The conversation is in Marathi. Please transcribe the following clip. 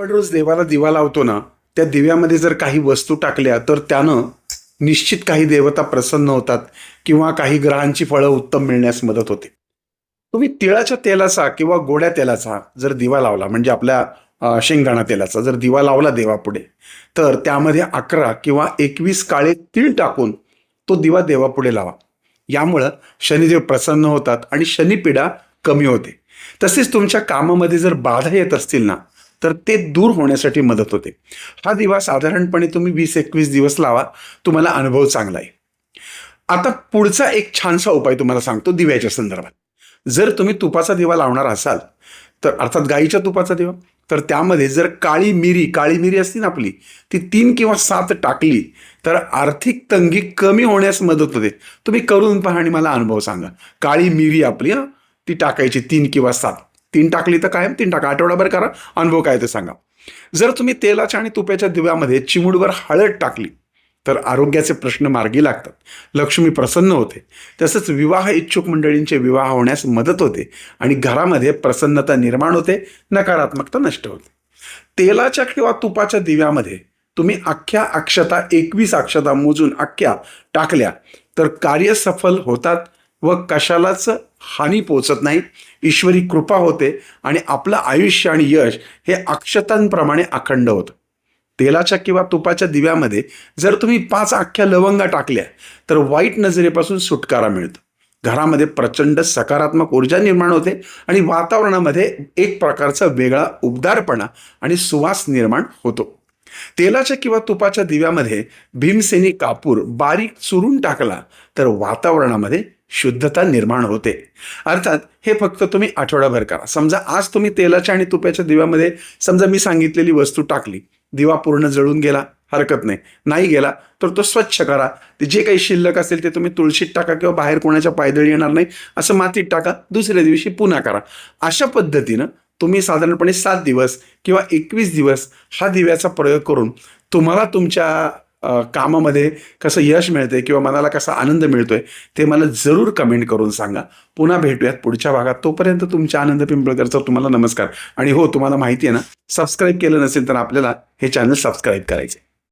आपण रोज देवाला दिवा लावतो ना त्या दिव्यामध्ये जर काही वस्तू टाकल्या तर त्यानं निश्चित काही देवता प्रसन्न होतात किंवा काही ग्रहांची फळं उत्तम मिळण्यास मदत होते. तुम्ही तिळाच्या तेलाचा किंवा गोड्या तेलाचा जर दिवा लावला म्हणजे आपल्या शेंगदाणा तेलाचा जर दिवा लावला देवापुढे तर त्यामध्ये अकरा किंवा एकवीस काळे तीळ टाकून तो दिवा देवापुढे लावा. यामुळं शनिदेव प्रसन्न होतात आणि शनिपीडा कमी होते. तसेच तुमच्या कामामध्ये जर बाधा येत असतील ना तर ते दूर होण्यासाठी मदत होते. हा दिवा साधारणपणे तुम्ही वीस एकवीस दिवस लावा तुम्हाला अनुभव चांगला आहे आता पुढचा एक छानसा उपाय तुम्हाला सांगतो दिव्याच्या संदर्भात. जर तुम्ही तुपाचा दिवा लावणार असाल तर अर्थात गाईच्या तुपाचा दिवा तर त्यामध्ये जर काळी मिरी काळी मिरी असती ना आपली ती तीन किंवा सात टाकली तर आर्थिक तंगी कमी होण्यास मदत होते. तुम्ही करून पहा आणि मला अनुभव सांगा. काळी मिरी आपली ती टाकायची तीन किंवा सात. तीन टाकली तर कायम तीन टाका. आठवडाभर करा अनुभव काय ते सांगा. जर तुम्ही तेलाच्या आणि तुपाच्या दिव्यामध्ये चिमूडवर हळद टाकली तर आरोग्याचे प्रश्न मार्गी लागतात. लक्ष्मी प्रसन्न होते. तसंच विवाह इच्छुक मंडळींचे विवाह होण्यास मदत होते आणि घरामध्ये प्रसन्नता निर्माण होते नकारात्मकता नष्ट होते. तेलाच्या किंवा तुपाच्या दिव्यामध्ये तुम्ही अख्ख्या अक्षता एकवीस अक्षता मोजून अख्ख्या टाकल्या तर कार्य सफल होतात व कशालाच हानी पोचत नाही. ईश्वरी कृपा होते आणि आपलं आयुष्य आणि यश हे अक्षतांप्रमाणे अखंड होतं. तेलाच्या किंवा तुपाच्या दिव्यामध्ये जर तुम्ही पाच अख्ख्या लवंगा टाकल्या तर वाईट नजरेपासून सुटकारा मिळतो. घरामध्ये प्रचंड सकारात्मक ऊर्जा निर्माण होते आणि वातावरणामध्ये एक प्रकारचा वेगळा उबदारपणा आणि सुवास निर्माण होतो. तेलाच्या किंवा तुपाच्या दिव्यामध्ये भीमसेनी कापूर बारीक चुरून टाकला तर वातावरणामध्ये शुद्धता निर्माण होते. अर्थात हे फक्त तुम्ही आठवडाभर करा. समजा आज तुम्ही तेलाच्या आणि तुपाच्या दिव्यामध्ये समजा मी सांगितलेली वस्तू टाकली दिवा पूर्ण जळून गेला हरकत नाही. नाही गेला तर तो स्वच्छ करा. ते जे काही शिल्लक असेल ते तुम्ही तुळशीत टाका किंवा बाहेर कोणाच्या पायदळी येणार नाही असं मातीत टाका. दुसऱ्या दिवशी पुन्हा करा. अशा पद्धतीनं तुम्ही साधारणपणे सात दिवस किंवा एकवीस दिवस हा दिव्याचा प्रयोग करून तुम्हाला तुमच्या कामामध्ये कसं यश मिळतंय किंवा मनाला कसा आनंद मिळतोय ते मला जरूर कमेंट करून सांगा. पुन्हा भेटूयात पुढच्या भागात. तोपर्यंत तुमच्या आनंद पिंपळकरचा तुम्हाला नमस्कार. आणि हो तुम्हाला माहिती आहे ना सबस्क्राईब केलं नसेल तर आपल्याला हे चॅनल सबस्क्राईब करायचे